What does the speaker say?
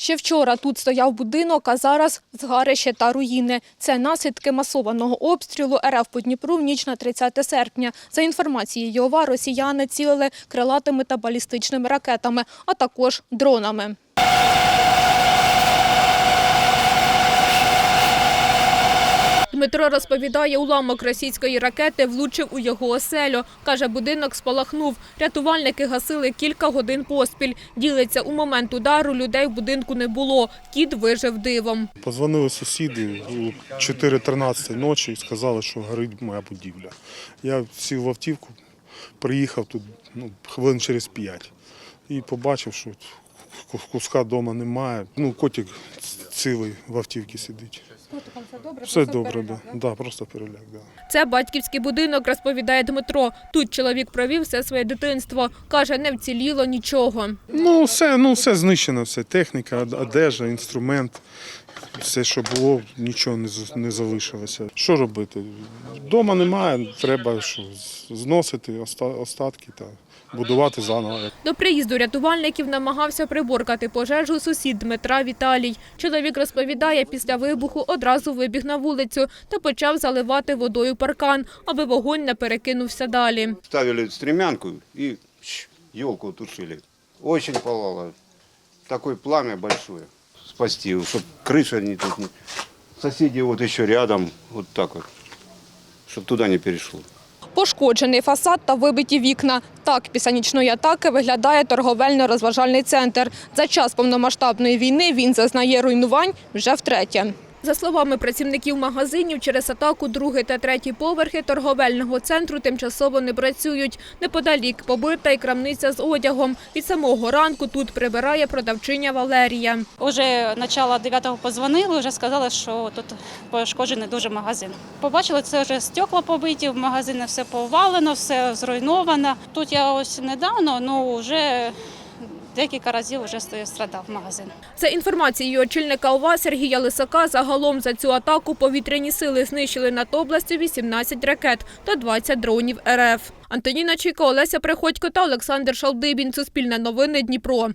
Ще вчора тут стояв будинок, а зараз згарище та руїни. Це наслідки масованого обстрілу РФ по Дніпру в ніч на 30 серпня. За інформацією ОВА, росіяни цілили крилатими та балістичними ракетами, а також дронами. Дмитро розповідає, уламок російської ракети влучив у його оселю. Каже, будинок спалахнув. Рятувальники гасили кілька годин поспіль. Ділиться, у момент удару людей в будинку не було. Кіт вижив дивом. Позвонили сусіди у 4.13 ночі і сказали, що горить моя будівля. Я сів в автівку, приїхав тут ну, хвилин через 5 і побачив, що куска вдома немає. Ну, котик цілий в автівці сидить. Все добре, да. Да, просто переляк. Да. Це батьківський будинок, розповідає Дмитро. Тут чоловік провів все своє дитинство. Каже, не вціліло нічого. Ну, все, ну, все знищено, все. Техніка, одежа, інструмент. Все, що було, нічого не, не залишилося. Що робити? Дома немає, треба що, зносити остатки та будувати заново. До приїзду рятувальників намагався приборкати пожежу сусід Дмитра Віталій. Чоловік розповідає, після вибуху одразу вибіг на вулицю та почав заливати водою паркан, аби вогонь не перекинувся далі. ставили стремянку и елку тушили. Очень пылало. Такое пламя большое. Спасти, чтобы крыша не тут не... Соседи вот еще рядом, вот так вот, чтобы туда не перешло. Пошкоджений фасад та вибиті вікна. Так, після нічної атаки виглядає торговельно-розважальний центр. За час повномасштабної війни він зазнає руйнувань вже втретє. За словами працівників магазинів, через атаку другий та третій поверхи торговельного центру тимчасово не працюють. Неподалік побита і крамниця з одягом. Від самого ранку тут прибирає продавчиня Валерія. Уже начало 9-го позвонили, вже сказали, що тут пошкоджений дуже магазин. Побачили, це вже стекла побиті, в магазині все повалено, все зруйновано. Тут я ось недавно, ну вже декілька разів вже страдав магазин. За інформацією очільника ОВА Сергія Лисака, загалом за цю атаку повітряні сили знищили над областю 18 ракет та 20 дронів РФ. Антоніна Чайко, Олеся Приходько та Олександр Шалдибін. Суспільне новини Дніпро.